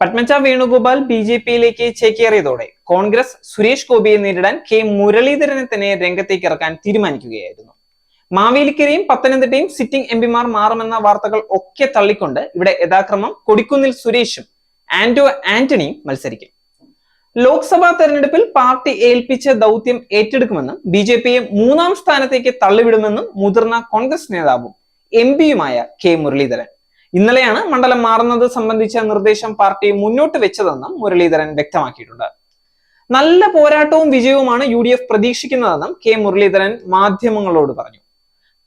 Padmaja Venugopal B J പിയിലേക്ക് ചേക്കേറിയതോടെ കോൺഗ്രസ് സുരേഷ് ഗോപിയെ നേരിടാൻ കെ മുരളീധരനെ തന്നെ രംഗത്തേക്ക് ഇറക്കാൻ തീരുമാനിക്കുകയായിരുന്നു. മാവേലിക്കരയും പത്തനംതിട്ടയും സിറ്റിംഗ് എംപിമാർ മാറുമെന്ന വാർത്തകൾ ഒക്കെ തള്ളിക്കൊണ്ട് ഇവിടെ യഥാക്രമം കൊടിക്കുന്നിൽ സുരേഷും ആന്റോ ആന്റണിയും മത്സരിക്കും. ലോക്സഭാ തെരഞ്ഞെടുപ്പിൽ പാർട്ടി ഏൽപ്പിച്ച ദൗത്യം ഏറ്റെടുക്കുമെന്നും ബി ജെ പിയെ മൂന്നാം സ്ഥാനത്തേക്ക് തള്ളിവിടുമെന്നും മുതിർന്ന കോൺഗ്രസ് നേതാവും എം പിയുമായ കെ മുരളീധരൻ. ഇന്നലെയാണ് മണ്ഡലം മാറുന്നത് സംബന്ധിച്ച നിർദ്ദേശം പാർട്ടി മുന്നോട്ട് വെച്ചതെന്നും മുരളീധരൻ വ്യക്തമാക്കിയിട്ടുണ്ട്. നല്ല പോരാട്ടവും വിജയവുമാണ് യു ഡി എഫ് പ്രതീക്ഷിക്കുന്നതെന്നും കെ മുരളീധരൻ മാധ്യമങ്ങളോട് പറഞ്ഞു.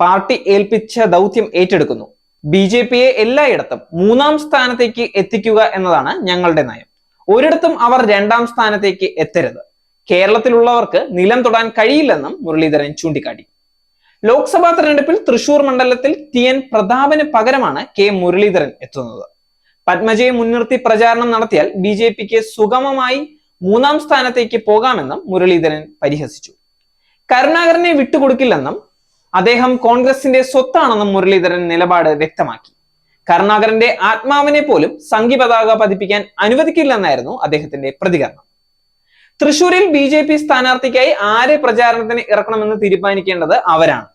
പാർട്ടി ഏൽപ്പിച്ച ദൗത്യം ഏറ്റെടുക്കുന്നു. ബി ജെ പിയെ എല്ലായിടത്തും മൂന്നാം സ്ഥാനത്തേക്ക് എത്തിക്കുക എന്നതാണ് ഞങ്ങളുടെ നയം. ഒരിടത്തും അവർ രണ്ടാം സ്ഥാനത്തേക്ക് എത്തരുത്. കേരളത്തിലുള്ളവർക്ക് നിലം തൊടാൻ കഴിയില്ലെന്നും മുരളീധരൻ ചൂണ്ടിക്കാട്ടി. ലോക്സഭാ തെരഞ്ഞെടുപ്പിൽ തൃശൂർ മണ്ഡലത്തിൽ ടി എൻ പ്രതാപന് പകരമാണ് കെ മുരളീധരൻ എത്തുന്നത്. പത്മജയെ മുൻനിർത്തി പ്രചാരണം നടത്തിയാൽ ബി ജെ പിക്ക് സുഗമമായി മൂന്നാം സ്ഥാനത്തേക്ക് പോകാമെന്നും മുരളീധരൻ പരിഹസിച്ചു. കരുണാകരനെ വിട്ടുകൊടുക്കില്ലെന്നും അദ്ദേഹം കോൺഗ്രസിന്റെ സ്വത്താണെന്നും മുരളീധരൻ നിലപാട് വ്യക്തമാക്കി. കരുണാകരന്റെ ആത്മാവിനെ പോലും സംഘി പതാക പതിപ്പിക്കാൻ അനുവദിക്കില്ലെന്നായിരുന്നു അദ്ദേഹത്തിന്റെ പ്രതികരണം. തൃശൂരിൽ ബി ജെ പി സ്ഥാനാർത്ഥിക്കായി ആരെ പ്രചാരണത്തിന് ഇറക്കണമെന്ന് തീരുമാനിക്കേണ്ടത് അവരാണ്.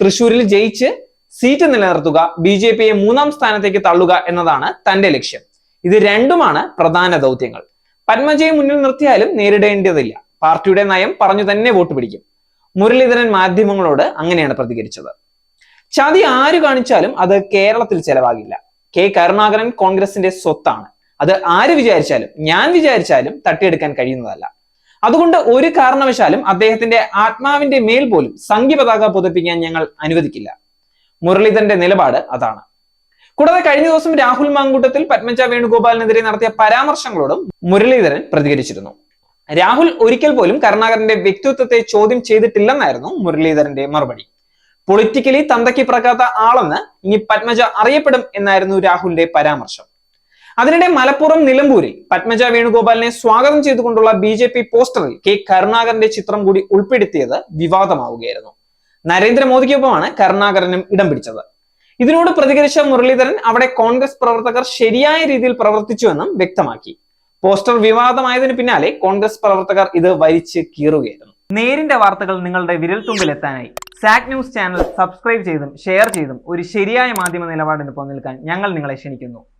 തൃശൂരിൽ ജയിച്ച് സീറ്റ് നിലനിർത്തുക ബി ജെ പിയെ മൂന്നാം സ്ഥാനത്തേക്ക് തള്ളുക എന്നതാണ് തന്റെ ലക്ഷ്യം. ഇത് രണ്ടുമാണ് പ്രധാന ദൗത്യങ്ങൾ. പത്മജയെ മുന്നിൽ നിർത്തിയാലും നേരിടേണ്ടതില്ല. പാർട്ടിയുടെ നയം പറഞ്ഞു തന്നെ വോട്ട് പിടിക്കും. മുരളീധരൻ മാധ്യമങ്ങളോട് അങ്ങനെയാണ് പ്രതികരിച്ചത്. ചതി ആര് കാണിച്ചാലും അത് കേരളത്തിൽ ചെലവാകില്ല. കെ കരുണാകരൻ കോൺഗ്രസിന്റെ സ്വത്താണ്. അത് ആര് വിചാരിച്ചാലും ഞാൻ വിചാരിച്ചാലും തട്ടിയെടുക്കാൻ കഴിയുന്നതല്ല. അതുകൊണ്ട് ഒരു കാരണവശാലും അദ്ദേഹത്തിന്റെ ആത്മാവിന്റെ മേൽ പോലും സംഘി പതാക പുതപ്പിക്കാൻ ഞങ്ങൾ അനുവദിക്കില്ല. മുരളീധരന്റെ നിലപാട് അതാണ്. കൂടാതെ കഴിഞ്ഞ ദിവസം രാഹുൽ മാങ്കൂട്ടത്തിൽ പത്മജ വേണുഗോപാലിനെതിരെ നടത്തിയ പരാമർശങ്ങളോടും മുരളീധരൻ പ്രതികരിച്ചിരുന്നു. രാഹുൽ ഒരിക്കൽ പോലും കരുണാകരന്റെ വ്യക്തിത്വത്തെ ചോദ്യം ചെയ്തിട്ടില്ലെന്നായിരുന്നു മുരളീധരന്റെ മറുപടി. പൊളിറ്റിക്കലി തന്തയ്ക്ക് പ്രകാത്ത ആളെന്ന് ഇനി പത്മജ അറിയപ്പെടും എന്നായിരുന്നു രാഹുലിന്റെ പരാമർശം. അതിനിടെ മലപ്പുറം നിലമ്പൂരിൽ പത്മജ വേണുഗോപാലിനെ സ്വാഗതം ചെയ്തുകൊണ്ടുള്ള ബി ജെ പി പോസ്റ്ററിൽ കെ കരുണാകരന്റെ ചിത്രം കൂടി ഉൾപ്പെടുത്തിയത് വിവാദമാവുകയായിരുന്നു. നരേന്ദ്രമോദിക്കൊപ്പമാണ് കരുണാകരനും ഇടം പിടിച്ചത്. ഇതിനോട് പ്രതികരിച്ച മുരളീധരൻ അവിടെ കോൺഗ്രസ് പ്രവർത്തകർ ശരിയായ രീതിയിൽ പ്രവർത്തിച്ചുവെന്നും വ്യക്തമാക്കി. പോസ്റ്റർ വിവാദമായതിനു പിന്നാലെ കോൺഗ്രസ് പ്രവർത്തകർ ഇത് വലിച്ച് കീറുകയായിരുന്നു. നേരിന്റെ വാർത്തകൾ നിങ്ങളുടെ വിരൽത്തുമ്പിൽ എത്താനായി സാക് ന്യൂസ് ചാനൽ സബ്സ്ക്രൈബ് ചെയ്തും ഷെയർ ചെയ്തും ഒരു ശരിയായ മാധ്യമ നിലപാടിനൊപ്പം നിൽക്കാൻ ഞങ്ങൾ നിങ്ങളെ ക്ഷണിക്കുന്നു.